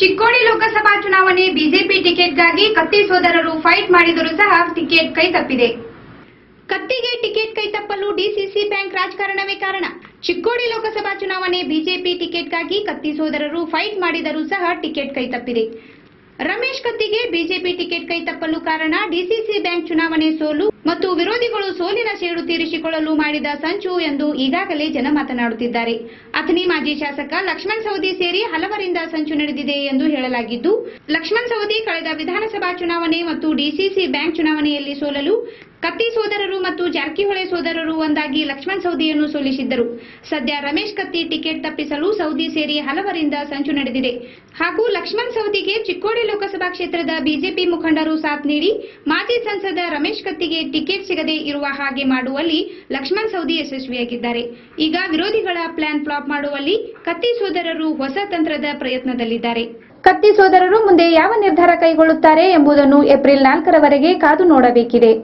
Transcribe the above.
ಚಿಕ್ಕೋಡಿ ಲೋಕಸಭಾ ಚುನಾವಣೆ ಬಿಜೆಪಿ ಟಿಕೆಟ್ಗಾಗಿ ಕತ್ತಿ ಸೋದರರು ಫೈಟ್ ಮಾಡಿದರೂ ಸಹ ಟಿಕೆಟ್ ಕೈ ತಪ್ಪಿದೆ. ಕತ್ತಿಗೆ ಟಿಕೆಟ್ ಕೈ ತಪ್ಪಲು ಡಿಸಿಸಿ ಬ್ಯಾಂಕ್ ರಾಜಕಾರಣವೇ ಕಾರಣ. ಚಿಕ್ಕೋಡಿ ಲೋಕಸಭಾ ಚುನಾವಣೆ ಬಿಜೆಪಿ ಟಿಕೆಟ್ಗಾಗಿ ಕತ್ತಿ ಸೋದರರು ಫೈಟ್ ಮಾಡಿದರೂ ಸಹ ಟಿಕೆಟ್ ಕೈ ತಪ್ಪಿದೆ. ರಮೇಶ್ ಕತ್ತಿಗೆ ಬಿಜೆಪಿ ಟಿಕೆಟ್ ಕೈ ತಪ್ಪಲು ಕಾರಣ ಡಿಸಿಸಿ ಬ್ಯಾಂಕ್ ಚುನಾವಣೆ ಸೋಲು ಮತ್ತು ವಿರೋಧಿಗಳು ಸೋಲಿನ ಸೇಡು ತೀರಿಸಿಕೊಳ್ಳಲು ಮಾಡಿದ ಸಂಚು ಎಂದು ಈಗಾಗಲೇ ಜನ ಮಾತನಾಡುತ್ತಿದ್ದಾರೆ. ಅಥಣಿ ಮಾಜಿ ಶಾಸಕ ಲಕ್ಷ್ಮಣ್ ಸವದಿ ಸೇರಿ ಹಲವರಿಂದ ಸಂಚು ನಡೆದಿದೆ ಎಂದು ಹೇಳಲಾಗಿದ್ದು, ಲಕ್ಷ್ಮಣ್ ಸವದಿ ಕಳೆದ ವಿಧಾನಸಭಾ ಚುನಾವಣೆ ಮತ್ತು ಡಿಸಿಸಿ ಬ್ಯಾಂಕ್ ಚುನಾವಣೆಯಲ್ಲಿ ಸೋಲಲು ಕತ್ತಿ ಸೋದರರು ಮತ್ತು ಜಾರಕಿಹೊಳೆ ಸೋದರರು ಒಂದಾಗಿ ಲಕ್ಷ್ಮಣ್ ಸೌದಿಯನ್ನು ಸೋಲಿಸಿದ್ದರು. ಸದ್ಯ ರಮೇಶ್ ಕತ್ತಿ ಟಿಕೆಟ್ ತಪ್ಪಿಸಲು ಸೌದಿ ಸೇರಿ ಹಲವರಿಂದ ಸಂಚು ನಡೆದಿದೆ. ಹಾಗೂ ಲಕ್ಷ್ಮಣ್ ಸೌದಿಗೆ ಚಿಕ್ಕೋಡಿ ಲೋಕಸಭಾ ಕ್ಷೇತ್ರದ ಬಿಜೆಪಿ ಮುಖಂಡರು ಸಾಥ್ ನೀಡಿ, ಮಾಜಿ ಸಂಸದ ರಮೇಶ್ ಕತ್ತಿಗೆ ಟಿಕೆಟ್ ಸಿಗದೆ ಇರುವ ಹಾಗೆ ಮಾಡುವಲ್ಲಿ ಲಕ್ಷ್ಮಣ್ ಸೌದಿ ಯಶಸ್ವಿಯಾಗಿದ್ದಾರೆ. ಈಗ ವಿರೋಧಿಗಳ ಪ್ಲಾನ್ ಫ್ಲಾಪ್ ಮಾಡುವಲ್ಲಿ ಕತ್ತಿ ಸೋದರರು ಹೊಸ ತಂತ್ರದ ಪ್ರಯತ್ನದಲ್ಲಿದ್ದಾರೆ. ಕತ್ತಿ ಸೋದರರು ಮುಂದೆ ಯಾವ ನಿರ್ಧಾರ ಕೈಗೊಳ್ಳುತ್ತಾರೆ ಎಂಬುದನ್ನು ಏಪ್ರಿಲ್ ನಾಲ್ಕರವರೆಗೆ ಕಾದು ನೋಡಬೇಕಿದೆ.